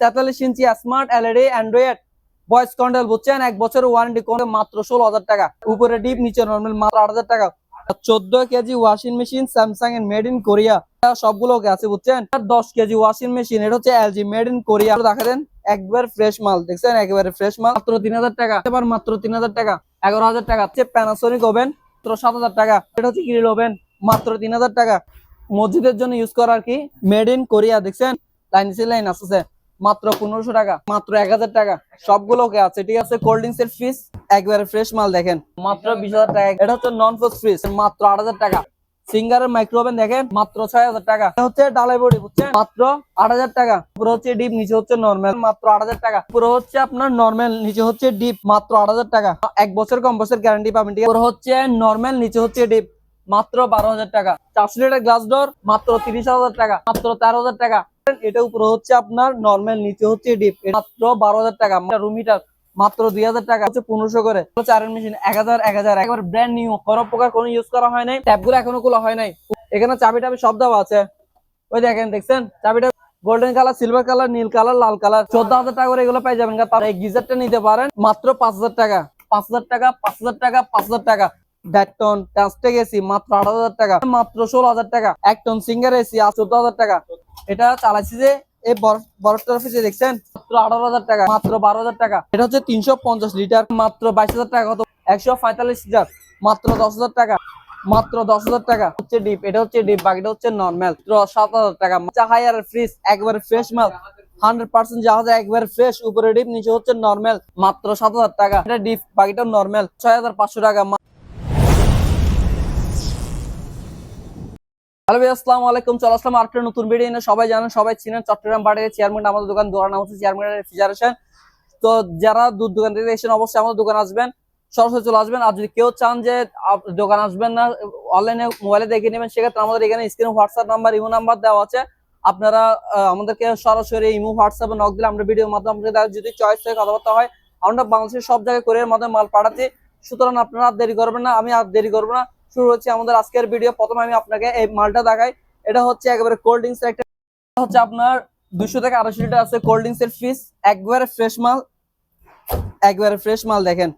তেতাল্লিশ inch smart LED Android voice control বুঝছেন? এক বছরের ওয়ারেন্টি কোন মাত্র ষোলো হাজার টাকা। উপরে ডিপ নিচে নর্মাল মাত্র আট হাজার টাকা। চোদ্দ কেজি ওয়াশিং মেশিন স্যামসাং এর মেড ইন কোরিয়া সবগুলো আছে, বুঝছেন? দশ কেজি ওয়াশিং মেশিন এটা হচ্ছে এলজি মেড ইন কোরিয়া দেখা দেন, একবার ফ্রেশ মাল, দেখছেন? একেবারে ফ্রেশ মাল। মাত্র তিন হাজার টাকা। এবার মাত্র তিন হাজার টাকা, এগারো হাজার টাকা। হচ্ছে প্যানাসোনিক ওভেন মাত্র সাত হাজার টাকা। এটা হচ্ছে গ্রিল ওভেন মাত্র তিন হাজার টাকা। মসজিদের জন্য ইউজ করার কি মেড ইন কোরিয়া দেখছেন? লাইন লাইন আসছে মাত্র পনেরোশো টাকা, মাত্র এক হাজার টাকা। সবগুলোকে আছে, ঠিক আছে? কোল্ড ড্রিঙ্কস এর ফিস একবারে ফ্রেশ মাল দেখেন। মাত্র বিশ হাজার টাকা। এটা হচ্ছে নন ফ্রোজ ফ্রিজ মাত্র আট হাজার টাকা। সিঙ্গারের মাইক্রোওভেন দেখেন, মাত্র ছয় হাজার টাকা। হচ্ছে ডালাই বডি, বুঝছেন? মাত্র আট হাজার টাকা। পুরো হচ্ছে ডিপ নিচে হচ্ছে নর্মাল মাত্র আট হাজার টাকা। পুরো হচ্ছে আপনার নর্মাল নিচে হচ্ছে ডিপ মাত্র আট হাজার টাকা। এক বছর, কম বছর গ্যারান্টি পাবেন, ঠিক পুরো হচ্ছে নর্মাল নিচে হচ্ছে ডিপ মাত্র বারো হাজার টাকা। চারশো লিটার গ্লাস ডোর মাত্র তিরিশ হাজার টাকা, মাত্র তেরো হাজার টাকা। এটা উপরে হচ্ছে আপনার নর্মাল নিচে হচ্ছে ডিপ মাত্র বারো হাজার টাকা। রুম মাত্র দুই হাজার টাকা। হচ্ছে পনেরোশো করে। চারের মেশিন এক হাজার এক হাজার। একবার ব্র্যান্ড নিউ কোনো প্রকার কোনো ইউজ করা হয় নাই। ট্যাপগুলো এখনও খোলা হয় নাই। এখানে চাবি টাবি সব দেওয়া আছে। ওই দেখেন, দেখছেন? চাবিটা গোল্ডেন কালার সিলভার কালার নীল কালার লাল কালার চোদ্দ হাজার টাকা করে এগুলো পাই যাবেন। তার এই গিজারটা নিতে পারেন মাত্র পাঁচ হাজার টাকা। পাঁচ হাজার টাকা, পাঁচ হাজার টাকা, পাঁচ হাজার টাকা। দেড় টন ট্রান্সটেক এসি মাত্র আট হাজার টাকা। মাত্র ষোলো হাজার টাকা। এক টন সিঙ্গার এসি, আর চোদ্দ হাজার টাকা। এটা চালাইছি যে এই বরফ টরফিসে দেখছেন? মাত্র আঠারো হাজার টাকা, মাত্র বারো হাজার টাকা। এটা হচ্ছে তিনশো পঞ্চাশ লিটার, মাত্র বাইশ হাজার টাকা কত? একশো পঁয়তাল্লিশ লিটার, মাত্র দশ হাজার টাকা। মাত্র দশ হাজার টাকা। হচ্ছে ডিপ, এটা হচ্ছে ডিপ, বাকিটা হচ্ছে নর্মাল সাত হাজার টাকা। হায়ার ফ্রিজ একবারে ফ্রেশ মাল। হান্ড্রেড পার্সেন্ট যা জাহাজ একবারে ফ্রেশ উপরে ডিপ, নিচে হচ্ছে নর্মাল মাত্র সাত হাজার টাকা। এটা ডিপ, বাকিটা নর্মাল ছয় হাজার পাঁচশো টাকা। হ্যালো ভাই আসসালামু আলাইকুম, চলে আসলাম আরেকটা নতুন ভিডিও নিয়ে। সবাই জানেন, সবাই চিনেন, চট্টগ্রাম বাড়ির চেয়ারম্যান আমাদের দোকান দোকান নাম হচ্ছে চেয়ারম্যান রেফ্রিজারেশন তো যারা দুধ দোকান থেকে এসেছেন, অবশ্যই আমাদের দোকান আসবেন, সরাসরি চলে আসবেন। আর যদি কেউ চান যে দোকান আসবেন না অনলাইনে মোবাইলে দেখে নেবেন, সেক্ষেত্রে আমাদের এখানে স্ক্রিনে হোয়াটসঅ্যাপ নাম্বার ইমো নাম্বার দেওয়া আছে। আপনারা আমাদেরকে সরাসরি ইমো হোয়াটসঅ্যাপে নক দিলে আমরা ভিডিওর মাধ্যমে যদি চয়েস হয়ে কথাবার্তা হয়, আমরা বাংলাদেশের সব জায়গায় কোরিয়ার মাধ্যমে মাল পাঠাচ্ছি। সুতরাং আপনারা আর দেরি করবেন না, আমি আর দেরি করব না। শুরু হচ্ছে আমাদের আজকের ভিডিও প্রথমে আমি আপনাকে এই মালটা দেখাই। এটা হচ্ছে একেবারে কোল্ড ড্রিঙ্কস একটা হচ্ছে আপনার দুশো থেকে আড়াইশো লিটার আছে কোল্ড ড্রিঙ্কস এর ফিস একবারে ফ্রেশ মাল। একবারে ফ্রেশ মাল দেখেন।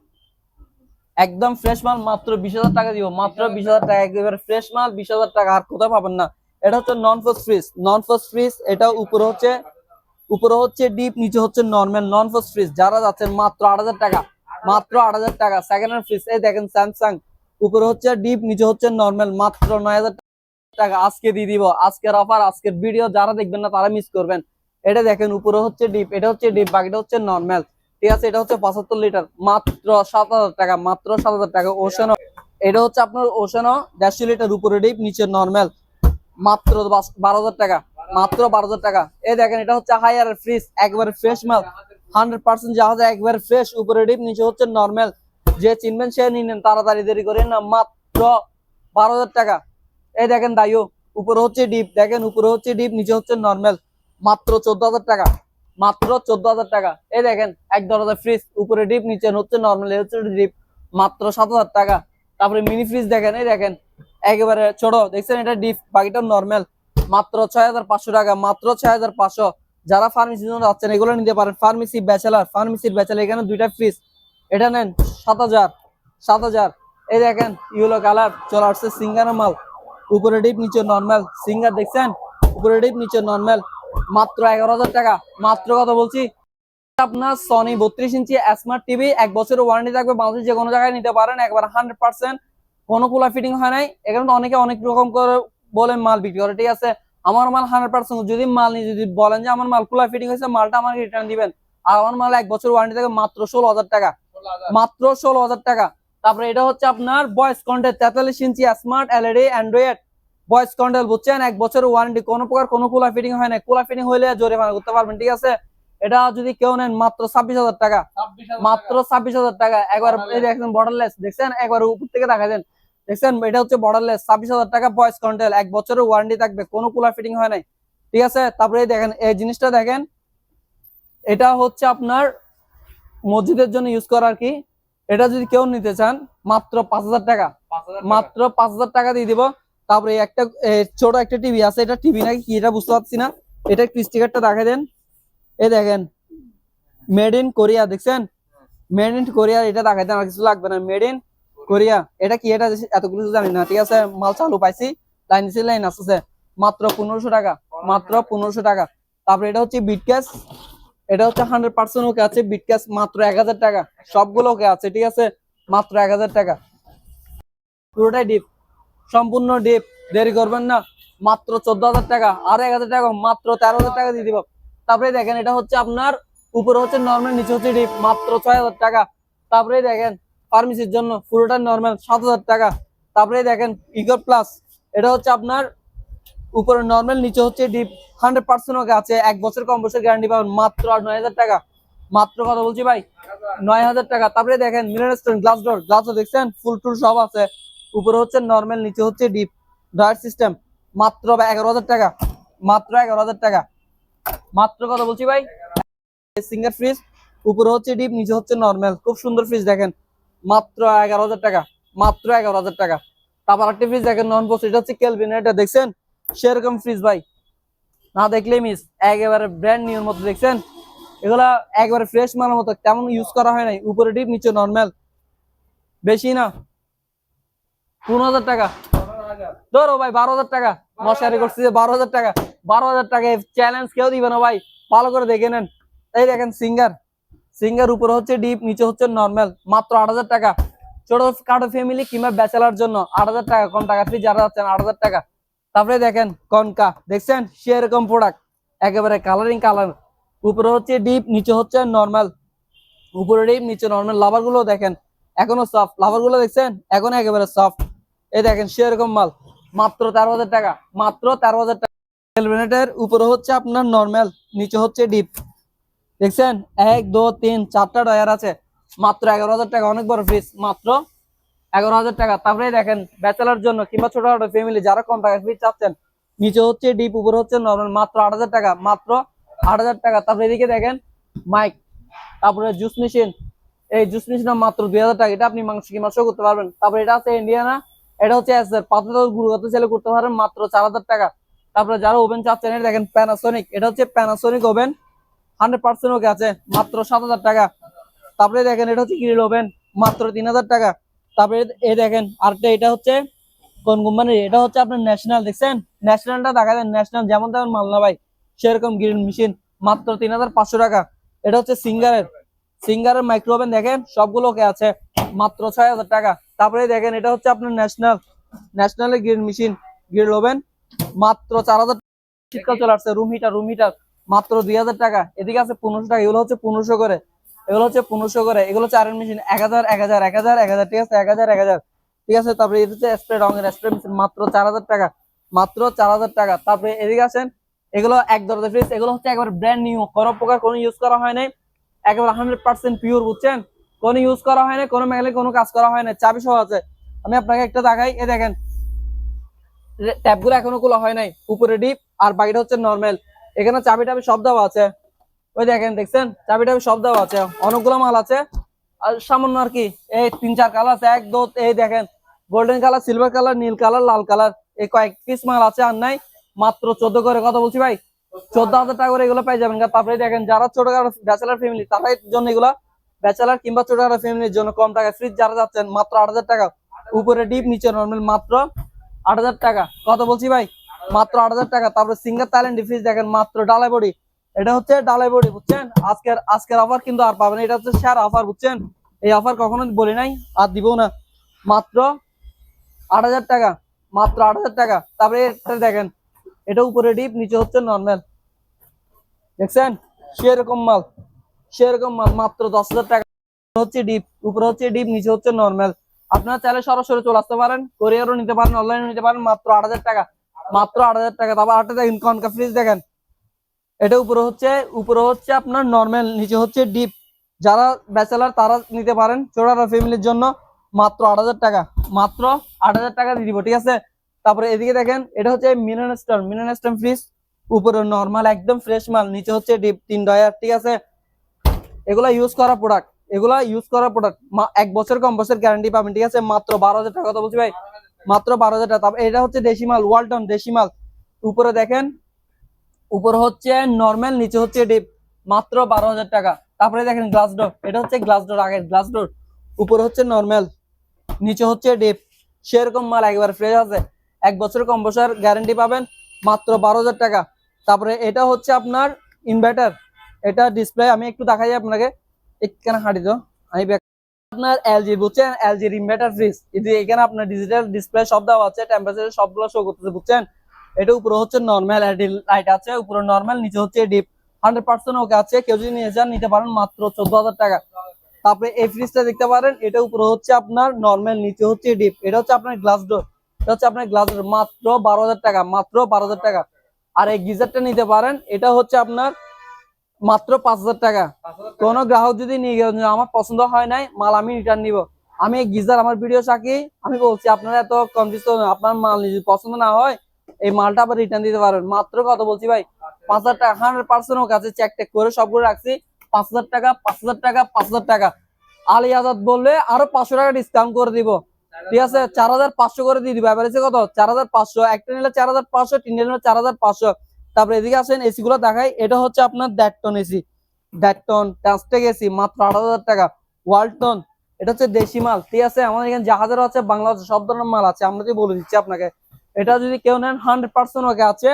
একদম ফ্রেশ মাল, মাত্র বিশ হাজার টাকা দিব। মাত্র বিশ হাজার টাকা, একেবারে ফ্রেশ মাল, বিশ হাজার টাকা। আর কোথাও পাবেন না। এটা হচ্ছে non frost fridge non frost fridge এটা উপরে হচ্ছে উপরে হচ্ছে ডিপ নিচে হচ্ছে নর্মাল নন ফোস ফ্রিজ যারা যাচ্ছেন, মাত্র আট হাজার টাকা। মাত্র আট হাজার টাকা। সেকেন্ড হ্যান্ড ফ্রিজ এই দেখেন স্যামসাং উপরে হচ্ছে ডিপ নিচে হচ্ছে নর্মাল মাত্র নয় হাজার টাকা আজকে দিয়ে দিব। আজকের অফার আজকের ভিডিও যারা দেখবেন না তারা মিস করবেন। এটা দেখেন, উপরে হচ্ছে ডিপ এটা হচ্ছে ডিপ বাকিটা হচ্ছে নর্মাল ঠিক আছে, এটা হচ্ছে পঁচাত্তর লিটার মাত্র সাত হাজার টাকা, মাত্র সাত হাজার টাকা। ওশানো এটা হচ্ছে আপনার ওশানো দেড়শো লিটার উপরে ডিপ নিচে নর্মাল মাত্র বারো হাজার টাকা, মাত্র বারো হাজার টাকা। এই দেখেন, এটা হচ্ছে হায়ার ফ্রিজ একবারে ফ্রেশ মাল। হান্ড্রেড পার্সেন্ট জাহাজ একবারে ফ্রেশ উপরে ডিপ নিচে হচ্ছে নর্মাল যে চিনবেন সে নিয়ে নেন তাড়াতাড়ি দেরি করেন না, মাত্র বারো হাজার টাকা। এই দেখেন দাইও উপরে হচ্ছে ডিপ, দেখেন উপরে হচ্ছে ডিপ, নিচে হচ্ছে নর্মাল। মাত্র চোদ্দ হাজার টাকা, মাত্র চোদ্দ হাজার টাকা। এই দেখেন, এক দরজা ফ্রিজ উপরে ডিপ, নিচে হচ্ছে নর্মাল হচ্ছে ডিপ, মাত্র সাত হাজার টাকা। তারপরে মিনি ফ্রিজ দেখেন, এই দেখেন, একেবারে ছোট, দেখছেন এটা ডিপ, বাকিটা নর্মাল। মাত্র ছয় হাজার পাঁচশো টাকা, মাত্র ছয় হাজার পাঁচশো। যারা ফার্মেসির জন্য যাচ্ছেন, এগুলো নিতে পারেন। ফার্মেসি ব্যাচেলার ফার্মেসির ব্যাচেলার এখানে দুইটা ফ্রিজ এটা নেন সাত হাজার সাত হাজার। এই দেখেন ইউলো কালার, চলে আসছে সিঙ্গারের মাল। উপরে ডিপ, নিচে নর্মাল। সিঙ্গার দেখছেন? উপরে ডিপ, নিচে নর্মাল। মাত্র এগারো হাজার টাকা। মাত্র কথা বলছি, আপনার সনি বত্রিশ ইঞ্চি স্মার্ট টিভি এক বছরের ওয়ারেন্টি থাকবে। বাংলাদেশের যে কোনো জায়গায় নিতে পারেন, একবার হান্ড্রেড পার্সেন্ট কোনো কুলা ফিটিং হয় নাই। এখানে তো অনেকে অনেক রকম করে বলে মাল বিক্রি করে, ঠিক আছে? আমার মাল হান্ড্রেড পার্সেন্ট যদি মাল নিয়ে যদি বলেন যে আমার মাল কুলা ফিটিং হয়েছে, মালটা আমাকে রিটার্ন দিবেন। আর আমার মাল এক বছর ওয়ারেন্টি থাকে মাত্র ষোলো হাজার টাকা। মাত্র ষোলো হাজার টাকা। তারপরে এটা হচ্ছে আপনার ভয়েস কন্টেন্ট তেতাল্লিশ inch smart LED Android voice control বুঝছেন এক বছরের ওয়ারেন্টি কোনো প্রকার কোনো কুলা ফিটিং হয় না কুলা ফিটিং হইলে জরিমানা করতে পারবেন ঠিক আছে? এটা যদি কেউ নেন মাত্র ছাব্বিশ হাজার টাকা। মাত্র ছাব্বিশ হাজার টাকা। একবার দেখছেন বর্ডারলেস দেখছেন? একবার উপর থেকে দেখা দেন। দেখছেন? এটা হচ্ছে বর্ডারলেস ছাব্বিশ হাজার টাকা ভয়েস কন্ট্রোল এক বছরের ওয়ারেন্টি থাকবে কোনো কুলার ফিটিং হয় নাই। ঠিক আছে? তারপরে দেখেন এই জিনিসটা দেখেন। এটা হচ্ছে আপনার মসজিদের জন্য ইউজ করার কি? এটা যদি কেউ নিতে চান মাত্র পাঁচ হাজার টাকা। মাত্র পাঁচ হাজার টাকা দিয়ে দিব। তারপরে একটা ছোট একটা টিভি আছে। এটা টিভি নাকি কি এটা বুঝতে পারছি না। এটা একটু স্টিকারটা দেখা দেন। এই দেখেন মেড ইন কোরিয়া দেখছেন? মেড ইন কোরিয়া এটা দেখা দেন আর কিছু লাগবে না। মেড ইন কোরিয়া এটা কি এটা এতগুলো জানি না। ঠিক আছে মাল চালু পাইছি। লাইন দিছি লাইন আসছে মাত্র পনেরোশো টাকা মাত্র পনেরোশো টাকা। তারপরে এটা হচ্ছে বিটক্যাশ এটা হচ্ছে হান্ড্রেড পার্সেন্ট ওকে আছে বিটক্যাশ মাত্র এক হাজার টাকা। সবগুলো ওকে আছে, ঠিক আছে? মাত্র এক হাজার টাকা। পুরোটাই ডিপ সম্পূর্ণ ডিপ দেরি করবেন না। মাত্র চোদ্দ হাজার টাকা। আর এক হাজার টাকা মাত্র তেরো হাজার টাকা দিয়ে দিব। তারপরে দেখেন, এটা হচ্ছে আপনার, উপরে হচ্ছে নর্মাল নিচে হচ্ছে ডিপ মাত্র ছয় হাজার টাকা। তারপরে দেখেন ফার্মেসির জন্য পুরোটা নর্মাল সাত হাজার টাকা। তারপরে দেখেন ইগর প্লাস এটা হচ্ছে আপনার উপরে নর্মাল নিচে হচ্ছে ডিপ হান্ড্রেড পার্সেন্ট ওকে আছে। এক বছর কম বছর গ্যারান্টি পাবেন মাত্র আর নয় হাজার টাকা। মাত্র কথা বলছি ভাই, নয় হাজার টাকা। তারপরে দেখেন miller stone glass door glass দেখছেন? ফুল টুল সব আছে। উপরে হচ্ছে নর্মাল নিচে হচ্ছে ডিপ ড্রয়ার সিস্টেম মাত্র এগারো হাজার টাকা। মাত্র এগারো হাজার টাকা। মাত্র কথা বলছি ভাই। সিঙ্গার ফ্রিজ উপরে হচ্ছে ডিপ নিচে হচ্ছে নর্মাল খুব সুন্দর ফ্রিজ দেখেন। মাত্র এগারো হাজার টাকা। মাত্র এগারো হাজার টাকা। তারপর একটা ফ্রিজ দেখেন নন পোস্ট এটা হচ্ছে কেলভিন এটা দেখছেন? সেরকম ফ্রিজ ভাই। না দেখলে মিস একেবারে ব্র্যান্ড নিউর মতো দেখছেন। এগুলা একবারে ফ্রেশ মালের মতো, তেমন ইউজ করা হয় নাই। উপরে ডিপ নিচে নর্মাল বেশি না। পনেরো হাজার টাকা। ধরো ভাই, বারো হাজার টাকা। মশারি করছি যে বারো হাজার টাকা। বারো হাজার টাকা চ্যালেঞ্জ কেউ দিবে না ভাই। ভালো করে দেখে নেন। এই দেখেন সিঙ্গার সিঙ্গার উপরে হচ্ছে ডিপ নিচে হচ্ছে নর্মাল মাত্র আট হাজার টাকা। ছোট কাটো ফ্যামিলি কিংবা ব্যাচেলার জন্য আট হাজার টাকা। কম টাকা ফ্রি যারা যাচ্ছেন আট হাজার টাকা। তারপরে দেখেন কনকা, দেখছেন? সেরকম প্রোডাক্ট একেবারে কালারিং কালার উপরে হচ্ছে ডিপ নিচে হচ্ছে নর্মাল উপরে ডিপ নিচে নর্মাল লাভারগুলো দেখেন, এখনও সফট লাভারগুলো দেখছেন? এখন একেবারে সফট এই দেখেন সেরকম মাল। মাত্র তেরো হাজার টাকা, মাত্র তেরো হাজার টাকা। হেলমেটের উপরে হচ্ছে আপনার নর্মাল নিচে হচ্ছে ডিপ দেখছেন? এক, দু, তিন, চারটা ডয়ার আছে। মাত্র এগারো হাজার টাকা, অনেক বড় ফ্রিজ মাত্র এগারো হাজার টাকা। তারপরে দেখেন ব্যাচেলার জন্য কিংবা ছোটখাটো ফ্যামিলি যারা কম টাকা ফ্রিজ চাচ্ছেন, নিচে হচ্ছে ডিপ উপরে হচ্ছে নর্মাল মাত্র আট হাজার টাকা, মাত্র আট হাজার টাকা। তারপরে এদিকে দেখেন মাইক তারপরে জুস মেশিন এই জুস মেশিন মাত্র দুই হাজার টাকা। এটা আপনি মাংস কি মাংস করতে পারবেন। তারপরে এটা আছে ইন্ডিয়ানা এটা হচ্ছে এসের পাতলা গুরুগত ছেলে করতে পারবেন মাত্র চার হাজার টাকা। তারপরে যারা ওভেন চাচ্ছেন, এটা দেখেন প্যানাসোনিক এটা হচ্ছে Panasonic oven hundred percent okay আছে, মাত্র সাত হাজার টাকা। তারপরে দেখেন, এটা হচ্ছে গ্রিল ওভেন মাত্র তিন হাজার টাকা। তারপরে এই দেখেন, আরেকটা এটা হচ্ছে কোন কোম্পানির এটা হচ্ছে আপনার ন্যাশনাল দেখছেন? ন্যাশনালটা দেখা যায় ন্যাশনাল যেমন তেমন মাল না ভাই। সেরকম গ্রিল মেশিন মাত্র তিন হাজার পাঁচশো টাকা। এটা হচ্ছে সিঙ্গারের সিঙ্গারের মাইক্রো ওভেন দেখেন, সবগুলো ওকে আছে, মাত্র ছয় হাজার টাকা। তারপরে দেখেন, এটা হচ্ছে আপনার ন্যাশনাল ন্যাশনালের গ্রিল মেশিন গ্রিল ওভেন মাত্র চার হাজার শীতকাল চলে আসছে রুম হিটার রুম হিটার মাত্র দুই হাজার টাকা। এদিকে আছে পনেরোশো টাকা, এগুলো হচ্ছে পনেরোশো করে। এগুলো হচ্ছে পনেরোশো করে, এগুলো হচ্ছে মেশিন এক হাজার এক হাজার এক হাজার এক হাজার, ঠিক আছে, এক হাজার এক হাজার। ঠিক আছে, তারপরে এটা হচ্ছে স্প্রে রঙের স্প্রে মেশিন মাত্র চার হাজার টাকা, মাত্র চার হাজার টাকা। তারপরে এদিকে আছেন এগুলো এক দরজা ফ্রিজ এগুলো হচ্ছে একবার ব্র্যান্ড নিউ কোনো প্রকার কোনো ইউজ করা হয় নাই, একেবারে হান্ড্রেড পার্সেন্ট পিওর বুঝছেন? কোনো ইউজ করা হয় না কোনো মেঘালে কোনো কাজ করা হয় না চাবি সহ আছে। আমি আপনাকে একটা দেখাই এ দেখেন ট্যাপগুলো এখনও খোলা হয় নাই, উপরে ডিপ আর বাকিটা হচ্ছে নর্মাল এখানে চাবি টাবি সব দেওয়া আছে। ওই দেখেন, দেখছেন? চাবি টাবি সব দেওয়া আছে, অনেকগুলো মাল আছে। আর সামান্য আর কি, এই তিন চার কালার আছে, এক দো এই দেখেন গোল্ডেন কালার সিলভার কালার, নীল কালার, লাল কালার, এই কয়েক পিস মাল আছে আর নাই, মাত্র চোদ্দ করে কথা বলছি ভাই? চোদ্দ হাজার টাকা করে এগুলো পাই যাবেন। তারপরে দেখেন, যারা ছোট ব্যাচেলার ফ্যামিলি তারাই জন্য এগুলা ব্যাচেলার কিংবা ছোটখাটো ফ্যামিলির জন্য কম টাকা। ফ্রিজ যারা যাচ্ছেন, মাত্র আট হাজার টাকা। উপরে ডিপ নিচে নর্মাল মাত্র আট হাজার টাকা। কত বলছি ভাই? মাত্র আট হাজার টাকা। তারপরে সিঙ্গার থাইল্যান্ড ফ্রিজ দেখেন, মাত্র ডালাই বডি। এটা হচ্ছে ডালাই বডি, বুঝছেন? আজকের আজকের অফার কিন্তু আর পাবেন এটা হচ্ছে শেয়ার অফার বুঝছেন? এই অফার কখনো বলি নাই, আর দিব না। মাত্র আট হাজার টাকা, মাত্র আট হাজার টাকা। তারপরে এটা দেখেন, এটা উপরে ডিপ, নিচে হচ্ছে নর্মাল দেখছেন? সেরকম মাল সেরকম মাল, মাত্র দশ হাজার টাকা। হচ্ছে ডিপ, উপরে হচ্ছে ডিপ, নিচে হচ্ছে নর্মাল আপনারা চাইলে সরাসরি চলে আসতে পারেন কোরিয়ারও নিতে পারেন অনলাইনে নিতে পারেন, মাত্র আট হাজার টাকা। মাত্র আট হাজার টাকা। তারপর আটটা দেখেন কনকা ফ্রিজ দেখেন। এটা উপরে হচ্ছে উপরে হচ্ছে আপনার নর্মাল নিচে হচ্ছে ডিপ যারা ব্যাচেলার তারা নিতে পারেন ছোটরা ফ্যামিলির জন্য মাত্র আট হাজার টাকা। মাত্র আট হাজার টাকা দিয়ে দিব, ঠিক আছে? তারপরে এদিকে দেখেন, এটা হচ্ছে mineral stone mineral stone fridge উপরে নর্মাল একদম ফ্রেশ মাল, নিচে হচ্ছে ডিপ তিন ডয়ার ঠিক আছে? এগুলা ইউজ করা প্রোডাক্ট এগুলা ইউজ করা প্রোডাক্ট এক বছর কম বছর গ্যারান্টি পাবেন, ঠিক আছে? মাত্র বারো হাজার টাকা কথা বলছি ভাই। মাত্র বারো হাজার টাকা এটা হচ্ছে দেশি মাল ওয়ালটন দেশি মাল। উপরে দেখেন উপরে হচ্ছে নর্মাল নিচে হচ্ছে ডিপ মাত্র বারো হাজার টাকা। তারপরে দেখেন গ্লাস ডোর এটা হচ্ছে গ্লাস ডোর আগের গ্লাস ডোর উপরে হচ্ছে নর্মাল নিচে হচ্ছে ডিপ সেরকম মাল একবার ফ্রেশ আছে। এক বছর কম বছর গ্যারান্টি পাবেন মাত্র বারো হাজার টাকা। তারপরে এটা হচ্ছে আপনার ইনভার্টার এটা ডিসপ্লে আমি একটু দেখাই আপনাকে। এখানে হাঁটি তো। আমি আপনার এলজি বুঝছেন? এলজির ইনভার্টার ফ্রিজ এখানে আপনার ডিজিটাল ডিসপ্লে সব দেওয়া আছে। টেম্পারেচার সবগুলো শো করতেছে, বুঝছেন? এটা উপরে হচ্ছে নর্মাল এলইডি লাইট আছে, উপরে নর্মাল নিচে হচ্ছে ডিপ হান্ড্রেড পার্সেন্ট ওকে আছে, কেউ যদি নিয়ে যান, নিতে পারেন মাত্র চোদ্দ হাজার টাকা। তারপরে এই ফ্রিজটা দেখতে পারেন, এটা উপরে হচ্ছে আপনার নর্মাল নিচে হচ্ছে ডিপ এটা হচ্ছে আপনার গ্লাস ডোর এটা হচ্ছে আপনার গ্লাস ডোর মাত্র বারো হাজার টাকা, মাত্র বারো হাজার টাকা। আর এই গিজারটা নিতে পারেন, এটা হচ্ছে আপনার মাত্র পাঁচ হাজার টাকা। কোন গ্রাহক যদি নিয়ে আমার পছন্দ হয় নাই, মাল আমি রিটার্ন নিব। আমি এই গিজার, আমার ভিডিও চাকি আমি বলছি, আপনারা এত কনফিউজ আপনার মাল যদি পছন্দ না হয় এই মালটা আবার রিটার্ন দিতে পারবেন মাত্র কত বলছি ভাই? পাঁচ হাজার টাকা হান্ড্রেড পার্সেন্ট কাছে চেক টেক করে সবগুলো রাখছি। পাঁচ হাজার টাকা, পাঁচ হাজার টাকা, পাঁচ হাজার টাকা। আলী আজাদ বললে আরও পাঁচশো টাকা ডিসকাউন্ট করে দিব। ঠিক আছে? চার হাজার পাঁচশো করে দিয়ে দিব। এভারেজে কত? চার হাজার পাঁচশো। একটা নিলে চার হাজার পাঁচশো তিনটে নিলে চার হাজার পাঁচশো। তারপরে এদিকে আসেন এসি গুলো দেখাই। এটা হচ্ছে আপনার দেড় টন এসি দেড় টন ট্রান্সটেক এসি মাত্র আট হাজার টাকা। ওয়ালটন এটা হচ্ছে দেশি মাল। ঠিক আছে? আমাদের এখানে জাহাজেরও আছে বাংলাদেশ সব ধরনের মাল আছে। আমরা যদি বলে দিচ্ছি আপনাকে। এটা যদি কেউ নেন হান্ড্রেড পার্সেন্ট ওকে আছে।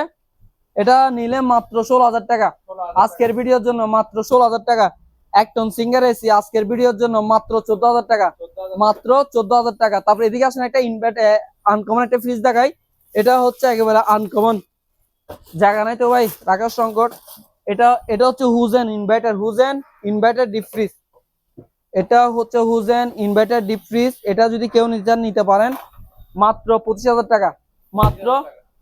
এটা নিলে মাত্র ষোলো হাজার টাকা। আজকের ভিডিওর জন্য মাত্র ষোলো হাজার টাকা। এক টন সিঙ্গার এসি আজকের ভিডিওর জন্য মাত্র চোদ্দ হাজার টাকা। মাত্র চোদ্দ হাজার টাকা। তারপরে এদিকে আসেন একটা ইনভার্ট আনকমন একটা ফ্রিজ দেখাই। এটা হচ্ছে একেবারে আনকমন জায়গা নাই তো ভাই রাকেশ সংকট। এটা এটা হচ্ছে হুজেন ইনভার্টার হুজেন ইনভার্টার ডিপ ফ্রিজ এটা হচ্ছে হুজেন ইনভার্টার ডিপ ফ্রিজ এটা যদি কেউ চান নিতে পারেন। মাত্র পঁচিশ হাজার টাকা। মাত্র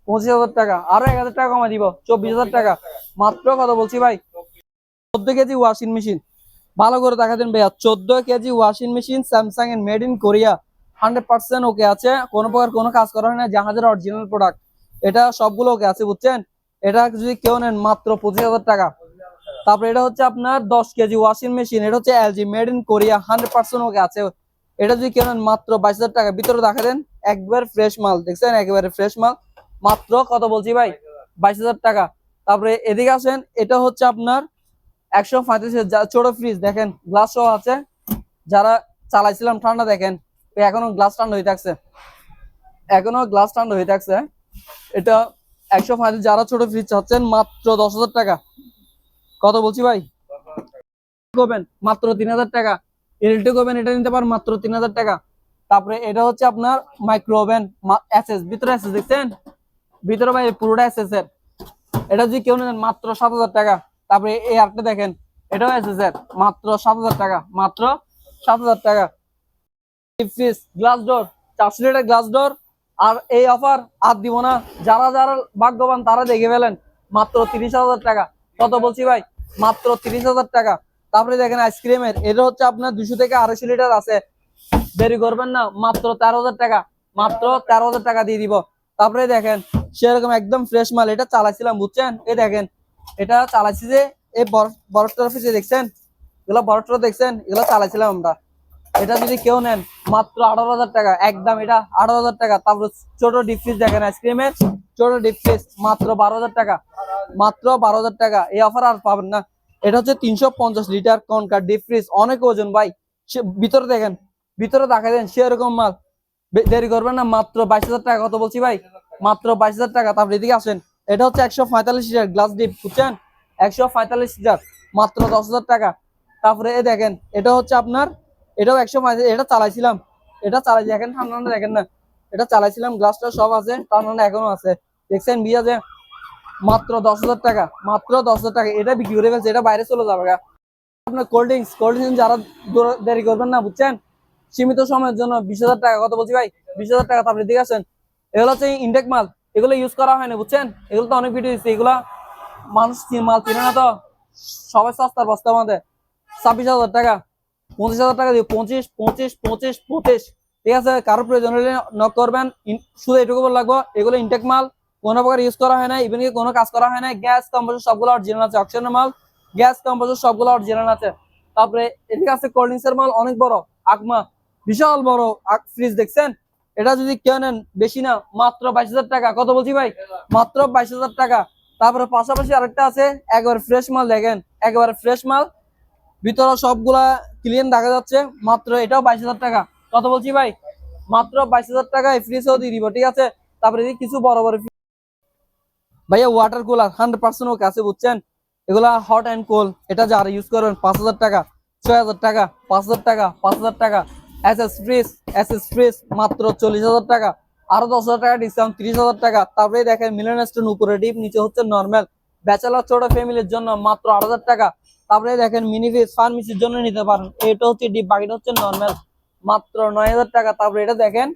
পঁচিশ হাজার টাকা। আরও এক হাজার টাকা কমা দিব, চব্বিশ হাজার টাকা। মাত্র কথা বলছি ভাই? চোদ্দ কেজি ওয়াশিং মেশিন। ভালো করে দেখা দেন ভাইয়া, চোদ্দ কেজি ওয়াশিং মেশিন স্যামসাং এর made in Korea hundred percent okay আছে, কোনো প্রকার কোনো কাজ করা হয় না, জাহাজের অরিজিনাল প্রোডাক্ট এটা সবগুলো ওকে আছে, বুঝছেন? এটা যদি কেউ নেন মাত্র পঁচিশ হাজার টাকা। তারপরে এটা হচ্ছে আপনার দশ কেজি ওয়াশিং মেশিন, এটা হচ্ছে LG made in Korea hundred percent okay আছে। এটা যদি কেউ নেন মাত্র বাইশ হাজার টাকা ভিতরে দেখা দেন একবার ফ্রেশ মাল দেখছেন? একবারে ফ্রেশ মাল। মাত্র কত বলছি ভাই? বাইশ হাজার টাকা। তারপরে এদিকে আসেন এটা হচ্ছে আপনার একশো পঁয়ত্রিশ ছোট ফ্রিজ দেখেন গ্লাস সহ আছে। যারা চালাইছিলাম ঠান্ডা দেখেন এখনও গ্লাস ঠান্ডা হয়ে থাকছে। এখনও গ্লাস ঠান্ডা হয়ে থাকছে। এটা একশো পঁয়ত্রিশ যারা ছোট ফ্রিজ চাচ্ছেন মাত্র দশ হাজার টাকা। কত বলছি ভাই? করবেন মাত্র তিন হাজার টাকা। এলটি করবেন এটা নিতে পারেন মাত্র তিন হাজার টাকা। তারপরে এটা হচ্ছে আপনার মাইক্রো ওভেন এসএস ভিতরে এসএস দেখছেন? ভিতরে ভাই পুরোটা এসএস এর। এটা যদি কেউ নেন মাত্র সাত হাজার টাকা। তারপরে এই আরেকটা দেখেন, এটাও এসএস এর। মাত্র সাত হাজার টাকা, মাত্র সাত হাজার টাকা। গ্লাস ডোর চারশো লিটার গ্লাস ডোর আর এই অফার আর দিব না। যারা যারা ভাগ্যবান তারা দেখে ফেলেন। মাত্র তিরিশ হাজার টাকা। কত বলছি ভাই? মাত্র তিরিশ হাজার টাকা। তারপরে দেখেন আইসক্রিমের এটা হচ্ছে আপনার দুশো থেকে আড়াইশো লিটার আছে। দেরি করবেন না, মাত্র তেরো হাজার টাকা, মাত্র তেরো হাজার টাকা দিয়ে দিব। তারপরে দেখেন, সেরকম একদম ফ্রেশ মাল, এটা চালাইছিলাম, বুঝছেন? এই দেখেন, এটা চালাইছি যে এই বরফ টরফিসে দেখছেন? এগুলো বরফ টরফ দেখছেন? এগুলো চালাইছিলাম আমরা। এটা যদি কেউ নেন, মাত্র আঠারো হাজার টাকা, একদম এটা আঠারো হাজার টাকা। তারপর ছোট ডিপ ফ্রিজ দেখেন আইসক্রিমের ছোট ডিপ ফ্রিজ মাত্র বারো হাজার টাকা, মাত্র বারো হাজার টাকা। এই অফার আর পাবেন না। এটা হচ্ছে তিনশো পঞ্চাশ লিটার কনকার ডিপ ফ্রিজ অনেক ওজন, ভাই। ভিতরে দেখেন, ভিতরে দেখা দেন সেরকম মাল। দেরি করবেন না, মাত্র বাইশ হাজার টাকা। কত বলছি, ভাই? মাত্র বাইশ হাজার টাকা। তারপর এদিকে আসেন, এটা হচ্ছে একশো পঁয়তাল্লিশ লিটার গ্লাস ডিপ বুঝছেন? একশো পঁয়তাল্লিশ লিটার, মাত্র দশ হাজার টাকা। তারপরে এ দেখেন, এটা হচ্ছে আপনার, এটাও একশো পঁয়তাল্লিশ, এটা চালাইছিলাম। এটা চালাই দেখেন ঠান্ডা দেখেন না। এটা চালাইছিলাম গ্লাসটা সব আছে ঠান্ডা এখনও আছে। দেখছেন বিয়া যে মাত্র দশ হাজার টাকা, মাত্র দশ হাজার টাকা। এটা বিক্রি করে ফেলছে, এটা বাইরে চলে যাবে। আপনার কোল্ড ড্রিঙ্কস কোল্ড ড্রিঙ্কস যারা দেরি করবেন না, বুঝছেন? সীমিত সময়ের জন্য বিশ হাজার টাকা কত বলছি ভাই, বিশ হাজার টাকা তারপরে দিকে আসেন। এগুলো হচ্ছে ইনটেক মাল, এগুলো ইউজ করা হয় না, বুঝছেন? এগুলো তো অনেক ভিডিও দিচ্ছে, এগুলা মানুষ মাল চিনে না তো? সবাই সস্তার বস্তা আমাদের ছাব্বিশ হাজার টাকা, পঁচিশ হাজার টাকা দিয়ে, পঁচিশ পঁচিশ পঁচিশ পঁচিশ। ঠিক আছে, কারও প্রয়োজন হলে নক করবেন শুধু এটুকু লাগবো, এগুলো ইনটেক মাল কোনো প্রকার ইউজ করা হয় না ইভেন কি কোনো কাজ করা হয় না গ্যাস কম্পোজার সবগুলো অরিজিনাল আছে অক্সিজেনের মাল। গ্যাস কম্পোজার সবগুলো অরিজিনাল আছে। তারপরে এদিকে আছে কোল্ড ড্রিঙ্কস এর মাল, অনেক বড়, আকমা, বিশাল বড় ফ্রিজ দেখছেন? এটা যদি কেউ নেন, বেশি না, মাত্র বাইশ হাজার টাকা। কত বলছি ভাই? মাত্র বাইশ হাজার টাকা। তারপরে পাশাপাশি আরেকটা আছে, একবারে ফ্রেশ মাল, দেখেন, একবারে ফ্রেশ মাল। ভিতরে সবগুলা ক্লিয়ার দেখা যাচ্ছে, মাত্র এটাও বাইশ হাজার টাকা। কত বলছি ভাই? মাত্র বাইশ হাজার টাকায় ফ্রিজও দিয়ে দিব, ঠিক আছে? তারপরে কিছু বড় বড় ভাইয়া ওয়াটার কুলার হান্ড্রেড পার্সেন্ট ও কাছে বুঝছেন? এগুলা হট অ্যান্ড কোল এটা যারা ইউজ করবেন, পাঁচ হাজার টাকা, ছয় হাজার টাকা, পাঁচ হাজার টাকা, পাঁচ হাজার টাকা S S fridge S S fridge মাত্র চল্লিশ হাজার টাকা, আরও দশ হাজার টাকা ডিসকাউন্ট তিরিশ হাজার টাকা। তারপরে দেখেন মিলন উপরে ডিপ নিচে হচ্ছে নর্মাল ব্যাচেলার ছোট ফ্যামিলির জন্য মাত্র আট হাজার টাকা। তারপরে দেখেন মিনি ফ্রিজ ফার্মেসির জন্য নিতে পারেন। এটা হচ্ছে ডিপ বাকিটা হচ্ছে নর্মাল মাত্র নয় হাজার টাকা। তারপরে এটা দেখেন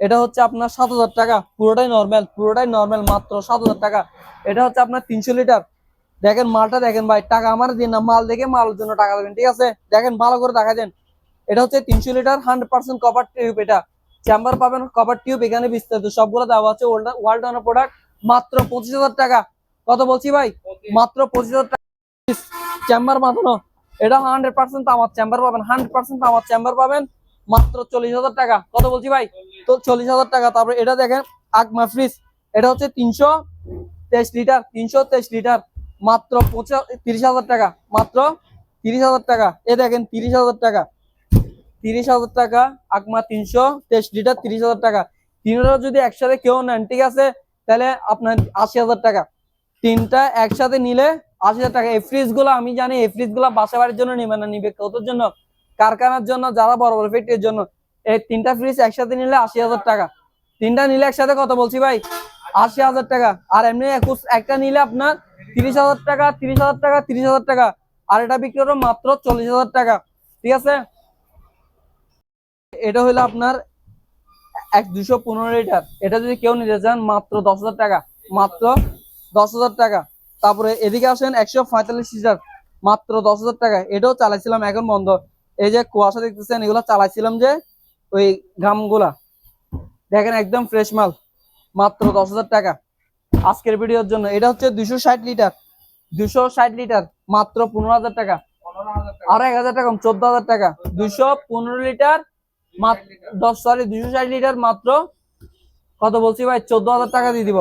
এটা হচ্ছে আপনার সাত হাজার টাকা পুরোটাই নর্মাল পুরোটাই নর্মাল মাত্র সাত হাজার টাকা। এটা হচ্ছে আপনার তিনশো লিটার দেখেন মালটা দেখেন ভাই টাকা আমার দিন না মাল দেখে মালের জন্য টাকা দেবেন ঠিক আছে? দেখেন ভালো করে দেখা দেন এটা হচ্ছে তিনশো litre hundred percent copper tube এটা। চেম্বার পাবেন কপার টিউব এখানে বিস্তারিত সবগুলো দেওয়া আছে। ওয়ার্ল্ড অনার প্রোডাক্ট মাত্র পঁচিশ হাজার টাকা। কত বলছি ভাই? মাত্র পঁচিশ হাজার টাকা। চেম্বার বাঁধানো এটা হান্ড্রেড পার্সেন্ট আমার চেম্বার পাবেন হান্ড্রেড পার্সেন্ট আমার চেম্বার পাবেন। মাত্র চল্লিশ হাজার টাকা। কত বলছি ভাই? তো চল্লিশ হাজার টাকা। তারপরে এটা দেখেন, আগমা ফ্রিজ এটা হচ্ছে তিনশো তেইশ লিটার তিনশো তেইশ লিটার মাত্র তিরিশ হাজার টাকা। মাত্র তিরিশ হাজার টাকা। এ দেখেন, তিরিশ হাজার টাকা। তিরিশ হাজার টাকা আকমা তিনশো তেইশ লিটার তিরিশ হাজার টাকা। তিনটা যদি একসাথে কেউ নেন, ঠিক আছে? তাহলে আপনার আশি হাজার টাকা। তিনটা একসাথে নিলে আশি হাজার টাকা। এই ফ্রিজগুলো আমি জানি, এই ফ্রিজগুলো বাসা বাড়ির জন্য নিবে না, নিবে কতর জন্য? কারখানার জন্য, যারা বড় বড় ফ্যাক্টরির জন্য, এই তিনটা ফ্রিজ একসাথে নিলে আশি হাজার টাকা। তিনটা নিলে একসাথে কত বলছি ভাই? আশি হাজার টাকা। আর এমনি একুশ, একটা নিলে আপনার তিরিশ হাজার টাকা, তিরিশ হাজার টাকা, তিরিশ হাজার টাকা। আর এটা বিক্রি করব মাত্র চল্লিশ হাজার টাকা। ঠিক আছে? এটা হলো আপনার এক দুশো পনেরো লিটার। এটা যদি কেউ নিতে চান, মাত্র দশ হাজার টাকা। মাত্র দশ হাজার টাকা। তারপরে এদিকে আসেন একশো পঁয়তাল্লিশ লিটার। মাত্র দশ হাজার টাকা। এটাও চালাইছিলাম, এখন বন্ধ। এই যে কুয়াশা দেখতেছেন, এগুলো চালাইছিলাম যে ওই ঘামগুলা দেখেন, একদম ফ্রেশ মাল। মাত্র দশ হাজার টাকা। আজকের ভিডিওর জন্য। এটা হচ্ছে দুশো ষাট লিটার। দুশো ষাট লিটার। মাত্র পনেরো হাজার টাকা। আরও এক হাজার টাকা চোদ্দ হাজার টাকা। দুশো পনেরো লিটার দশ সরি দুশো ষাট লিটার মাত্র কত বলছি ভাই? চোদ্দ হাজার টাকা দিয়ে দিব।